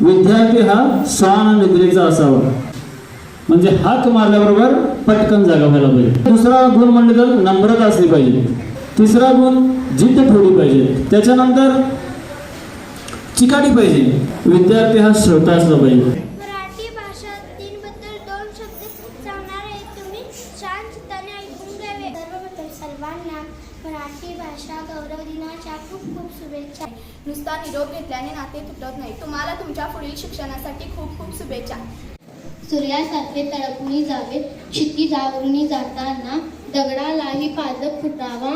विद्यार्थी हा श्वान निद्रेचा असावा. म्हणजे हाक मारल्याबरोबर पटकन जागा व्हायला पाहिजे. दुसरा गुण म्हणजे तर नम्रता असली पाहिजे. तिसरा गुण जिद्द ठेवली पाहिजे. त्याच्यानंतर चिकाटी पाहिजे. विद्यार्थी हा श्रोता असला पाहिजे. सांगणार आहे तुम्ही. शांतपणे ऐकून घ्यावे. सर्वप्रथम सर्वांना मराठी भाषा गौरव दिनाच्या खूप खूप शुभेच्छा. नुसता निरोप घेतल्याने नाते तुटत नाही. तुम्हाला तुमच्या पुढील शिक्षणासाठी खूप खूप शुभेच्छा. सूर्यासारखे तळपणी जावे क्षितिजावरुनी जाताना दगडालाही पाजक फुटावा.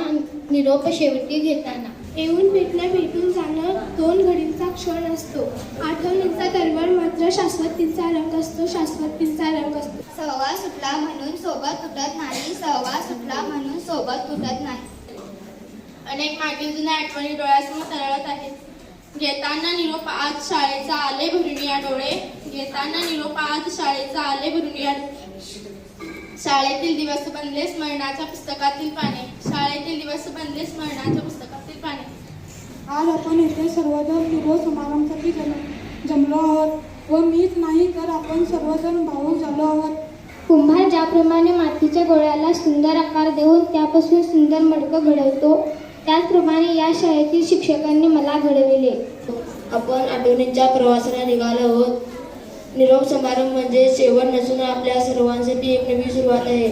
निरोप शेवटी घेताना. येऊन भेटणं भेटून जाणं दोन घडींचा क्षण असतो. आठवणींचा दरबार मात्र शाश्वतीचा रंग असतो शाश्वतीचा रंग असतो. सहवास सुटला म्हणून सोबत तुटत नाही सहवास सुटला म्हणून सोबत तुटत नाही. अनेक मागील जुन्या आठवणी डोळ्यासमोर तरळत आहेत. घेताना निरोप आज शाळेचा आले भरून या डोळे घेताना निरोप आज शाळेचा आले भरून या शाळेतील दिवस बनले स्मरणाच्या पुस्तकातील पाने. शाळेतील दिवस बनले स्मरणाच्या पुस्तकातील पाने. आज आपण येथे सर्वजण विरोध समारंभासाठी जम जमलो आहोत. व मीच नाही तर आपण सर्वजण भाऊक झालो आहोत. कुंभार ज्याप्रमाणे मातीच्या गोळ्याला सुंदर आकार देऊन त्यापासून सुंदर मडकं घडवतो त्याचप्रमाणे या शाळेतील शिक्षकांनी मला घडविले. आपण आठवणींच्या प्रवासाला निघालो आहोत. निरोप समारंभ म्हणजे शेवट नसून आपल्या सर्वांसाठी एक नवी सुरुवात आहे.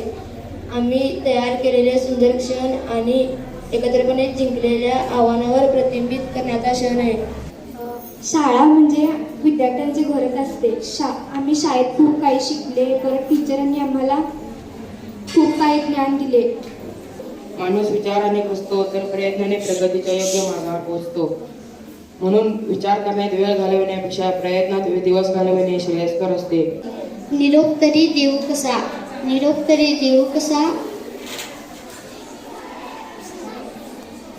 आम्ही तयार केलेले सुंदर क्षण आणि एकत्रपणे जिंकलेल्या आव्हानावर प्रतिबिंबित करण्याचा क्षण आहे. शाळा म्हणजे विद्यार्थ्यांचे घरच असते शा आम्ही शाळेत खूप काही शिकले परत टीचरांनी आम्हाला खूप काही ज्ञान दिले. माणूस विचाराने बसतो तर प्रयत्नाने प्रगतीच्या योग्य मार्गावर पोहोचतो. म्हणून विचार करण्यात वेळ घालवण्यापेक्षा प्रयत्नात दिवस घालवणे श्रेयस्कर असते. निरोप तरी देऊ कसा? निरोप तरी देऊ कसा?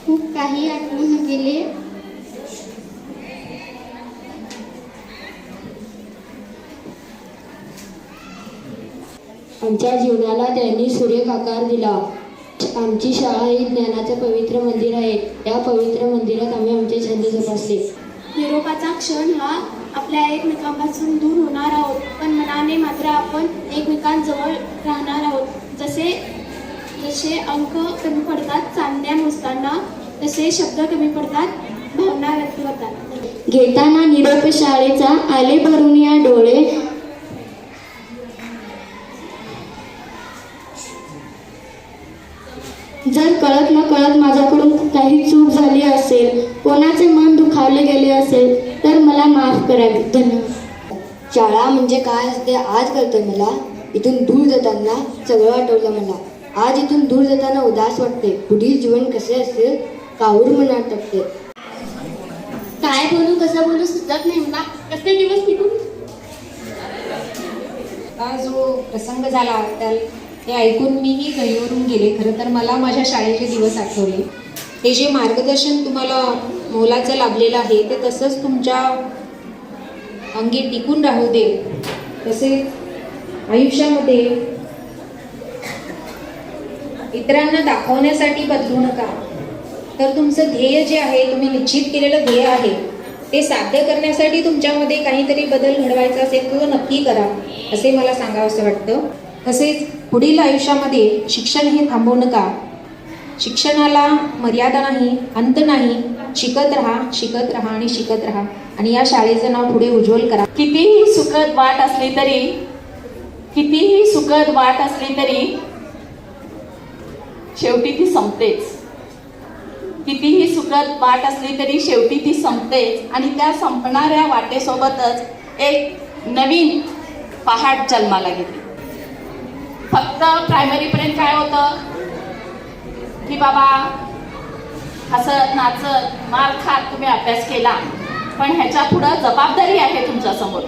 खूप काही आठवून गेले. आमच्या जीवनाला त्यांनी सुरेख आकार दिला. आमची शाळा ही ज्ञानाचं पवित्र मंदिर आहे. या पवित्र मंदिरात आम्ही आमचे छंद जोपासले. निरोपाचा क्षण हा आपल्या एकमेकांपासून दूर होणार आहोत पण मनाने मात्र आपण एकमेकांजवळ राहणार आहोत. जसे जसे अंक कमी पडतात चांदण्या मोजताना तसे शब्द कमी पडतात भावना व्यक्त होतात. घेताना निरोप शाळेचा आले भरून या डोळे झाली असेल कोणाचे मन दुखावले गेले असेल तर मला माफ करावे. धन्यवाद. शाळा म्हणजे काय असते आज कळतं मला. इथून दूर जाताना सगळं आठवलं मला. आज इथून दूर जाताना उदास वाटते. पुढील जीवन कसे असेल काहूर मनात टाकते. काय बोलू कसं बोलू सुचत नाही मला. कसे दिवस निघून? हा जो प्रसंग झाला त्या ते ऐकून मीही गहिवरून गेले. खरं तर मला माझ्या शाळेचे दिवस आठवले. हे जे मार्गदर्शन तुम्हाला मोलाचं लाभलेलं आहे ते तसंच तुमच्या अंगी टिकून राहू दे. तसेच आयुष्यामध्ये इतरांना दाखवण्यासाठी बदलू नका. तर तुमचं ध्येय जे आहे तुम्ही निश्चित केलेलं ध्येय आहे ते साध्य करण्यासाठी तुमच्यामध्ये काहीतरी बदल घडवायचा असेल तर तो नक्की करा असे मला सांगावंसं वाटतं. तसेच पुढील आयुष्यामध्ये शिक्षण हे थांबवू नका. शिक्षणाला मर्यादा नाही अंत नाही. शिकत राहा शिकत राहा आणि शिकत राहा. आणि या शाळेचं नाव पुढे उज्ज्वल करा. कितीही सुखद वाट असली तरी कितीही सुखद वाट असली तरी शेवटी ती संपतेच. कितीही सुखद वाट असली तरी शेवटी ती संपतेच. आणि त्या संपणाऱ्या वाटेसोबतच एक नवीन पहाट जन्माला घेते फक्त प्रायमरीपर्यंत काय होतं? की बाबा हसत नाचत मार खात तुम्ही अभ्यास केला. पण ह्याच्या पुढं जबाबदारी आहे तुमच्यासमोर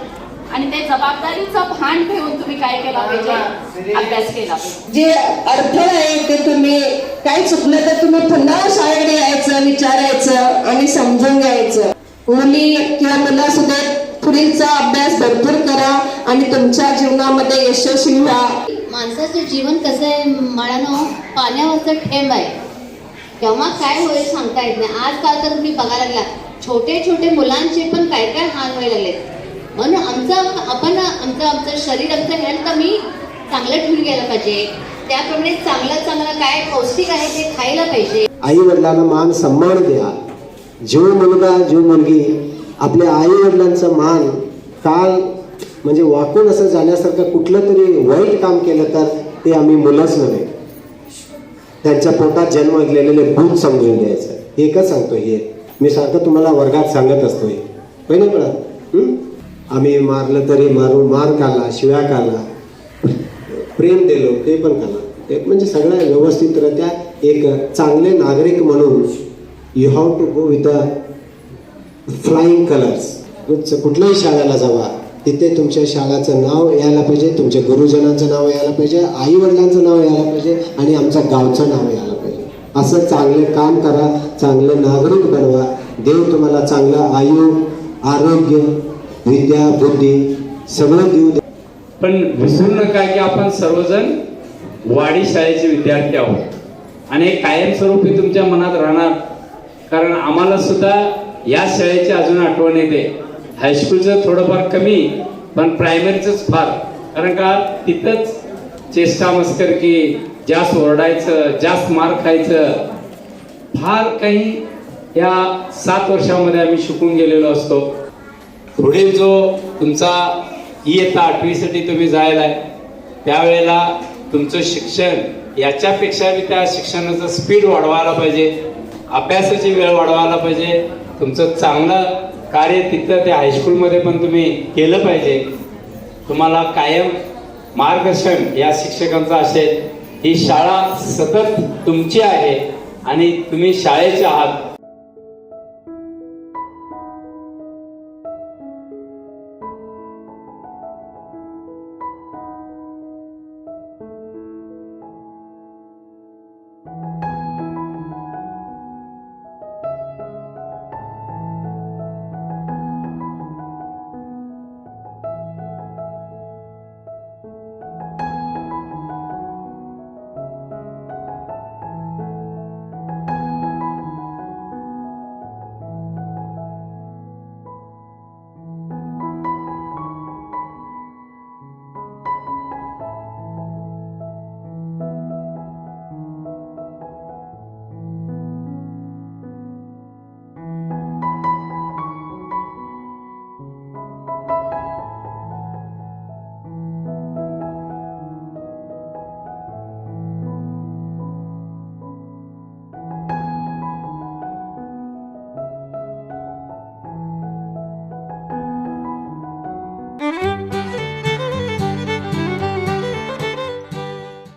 आणि ते जबाबदारीचं भान ठेवून तुम्ही काय केलं पाहिजे अभ्यास केला. जे अर्थ आहे ते तुम्ही काही चुकलं तर तुम्ही पुन्हा शाळेकडे यायचं विचारायचं आणि समजून घ्यायचं. मुली किंवा मुलं सुद्धा पुढीलचा अभ्यास भरपूर करा आणि तुमच्या जीवनामध्ये यशस्वी व्हा. माणसाचं जीवन कसं आहे मळानं पाण्यावरचं ठेंब आहे. केव्हा काय होईल सांगता येत नाही. आजकाल तर तुम्ही बघायला लागला छोटे छोटे मुलांचे पण काय काय हाल व्हायला लागले. आमचं आपण आमचं आमचं शरीर आमचं हेल्थ आम्ही चांगलं ठेवून घ्यायला पाहिजे. त्याप्रमाणे चांगलं चांगलं काय पौष्टिक आहे ते खायला पाहिजे. आई वडिलांना मान सन्मान द्या. जो मुलगा जो मुलगी आपल्या आई वडिलांचा मान काल म्हणजे वाकून असं जाण्यासारखं कुठलं तरी वाईट काम केलं तर ते आम्ही मुलंच नव्हे. त्यांच्या पोटात जन्म घेतलेले भूत समजून द्यायचं एकच सांगतो हे? मी सारखं तुम्हाला वर्गात सांगत असतो हे पहिलं कळत आम्ही मारलं तरी मारू मार खाल्ला शिव्या खाल्ला प्रेम दिलो ते पण करा ते म्हणजे सगळ्या व्यवस्थितरित्या एक चांगले नागरिक म्हणून you have to go with a flying colours कुठल्याही शाळेला जावा. तिथे तुमच्या शाळेचं नाव यायला पाहिजे तुमच्या गुरुजनांचं नाव यायला पाहिजे आई वडिलांचं नाव यायला पाहिजे आणि आमच्या गावचं नाव यायला पाहिजे. असं चांगले काम करा चांगले नागरिक बनवा. देव तुम्हाला चांगलं आयु आरोग्य विद्या बुद्धी सगळं देऊ दे. पण विसरू नका की आपण सर्वजण वाडी शाळेचे विद्यार्थी आहोत. आणि कायमस्वरूपी तुमच्या मनात राहणार. कारण आम्हाला सुद्धा या शाळेची अजून आठवण येते. हायस्कूलचं थोडंफार कमी पण प्रायमरीचंच फार. कारण का? तिथंच चेष्टा मस्करकी जास्त ओरडायचं जास्त मार खायचं. फार काही या सात वर्षामध्ये आम्ही शिकून गेलेलो असतो. पुढे जो तुमचा इयत्ता आठवीसाठी तुम्ही जायला आहे त्यावेळेला तुमचं शिक्षण याच्यापेक्षा बी त्या शिक्षणाचं स्पीड वाढवायला पाहिजे. अभ्यासाची वेळ वाढवायला पाहिजे. तुमचं चांगलं कार्य तिथं त्या हायस्कूलमध्ये पण तुम्ही केलं पाहिजे. तुम्हाला कायम मार्गदर्शन या शिक्षकांचं असेल. ही शाळा सतत तुमची आहे आणि तुम्ही शाळेचे आहात.